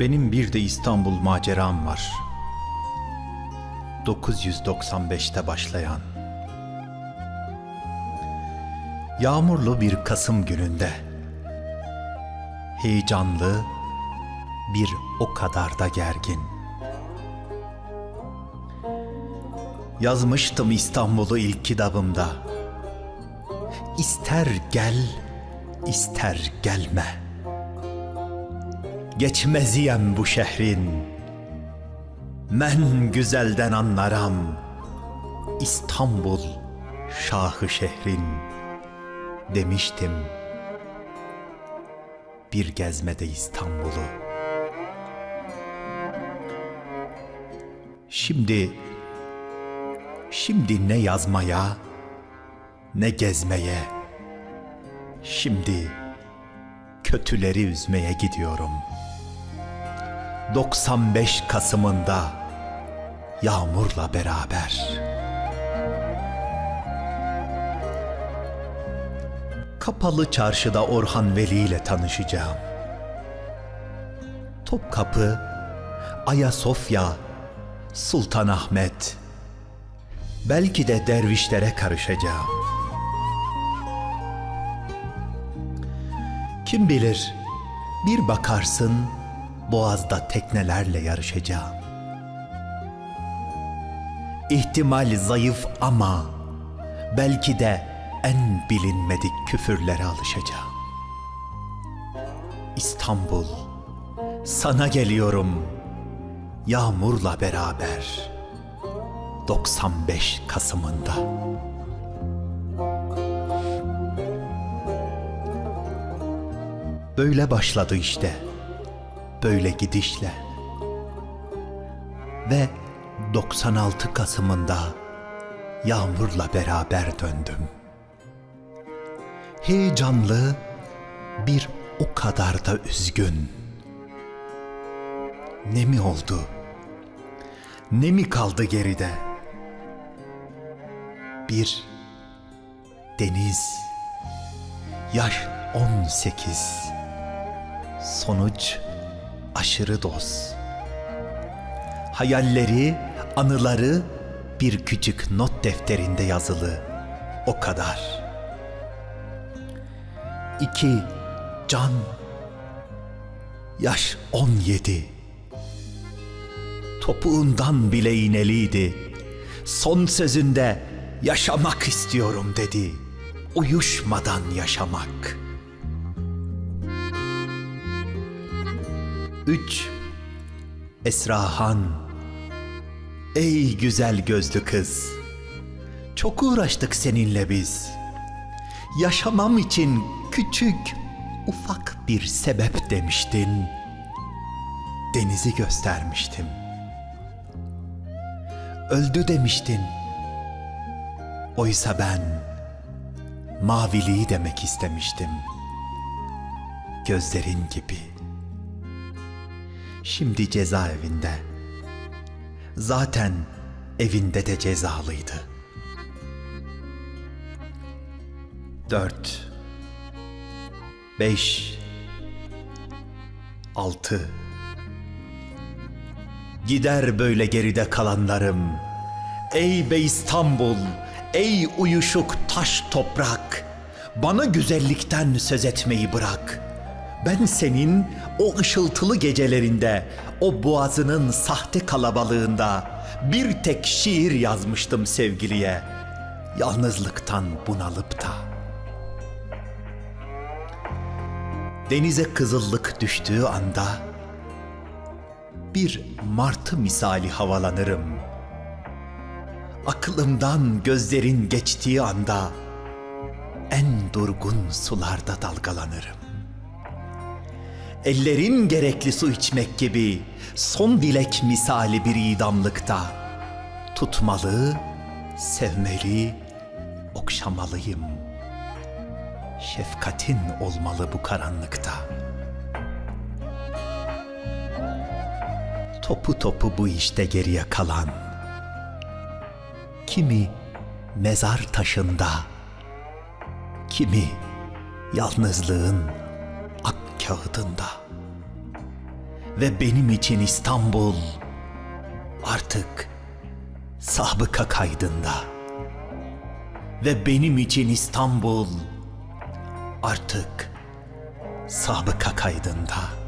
Benim bir de İstanbul maceram var. 995'te başlayan. Yağmurlu bir Kasım gününde. Heyecanlı, bir o kadar da gergin. Yazmıştım İstanbul'u ilk kitabımda. İster gel, ister gelme.'' Geçmeziyem bu şehrin. Men güzelden anlaram İstanbul şahı şehrin. Demiştim Bir gezmede İstanbul'u. Şimdi Şimdi ne yazmaya Ne gezmeye Şimdi kötüleri üzmeye gidiyorum.'' 95 Kasım'ında yağmurla beraber. Kapalı çarşıda Orhan Veli ile tanışacağım. Topkapı, Ayasofya, Sultanahmet. Belki de dervişlere karışacağım. Kim bilir bir bakarsın boğazda teknelerle yarışacağım. İhtimal zayıf ama belki de en bilinmedik küfürlere alışacağım. İstanbul, sana geliyorum yağmurla beraber 95 Kasım'ında. Böyle başladı işte böyle gidişle. Ve 96 Kasım'ında yağmurla beraber döndüm. Heyecanlı, bir o kadar da üzgün. Ne mi oldu? Ne mi kaldı geride? Bir deniz, yaş 18, sonuç aşırı doz. Hayalleri, anıları bir küçük not defterinde yazılı. O kadar. İki, can. Yaş on yedi. Topuğundan bile iğneliydi. Son sözünde yaşamak istiyorum dedi. Uyuşmadan yaşamak.'' 3 Esrahan Ey güzel gözlü kız Çok uğraştık seninle biz. Yaşamam için küçük ufak bir sebep demiştin. Denizi göstermiştim. Öldü demiştin. Oysa ben maviliği demek istemiştim. Gözlerin gibi.'' Şimdi cezaevinde. Zaten evinde de cezalıydı. Dört, beş, altı. Gider böyle geride kalanlarım. Ey be İstanbul, ey uyuşuk taş toprak. Bana güzellikten söz etmeyi bırak.'' Ben senin o ışıltılı gecelerinde, o boğazının sahte kalabalığında bir tek şiir yazmıştım sevgiliye. Yalnızlıktan bunalıp da. Denize kızıllık düştüğü anda bir martı misali havalanırım. Aklımdan gözlerin geçtiği anda en durgun sularda dalgalanırım ellerin gerekli su içmek gibi son dilek misali bir idamlıkta. Tutmalı, sevmeli, okşamalıyım. Şefkatin olmalı bu karanlıkta. Topu topu bu işte geriye kalan. Kimi mezar taşında, kimi yalnızlığın kağıdında. Ve benim için İstanbul artık sabıka kaydında. Ve benim için İstanbul artık sabıka kaydında.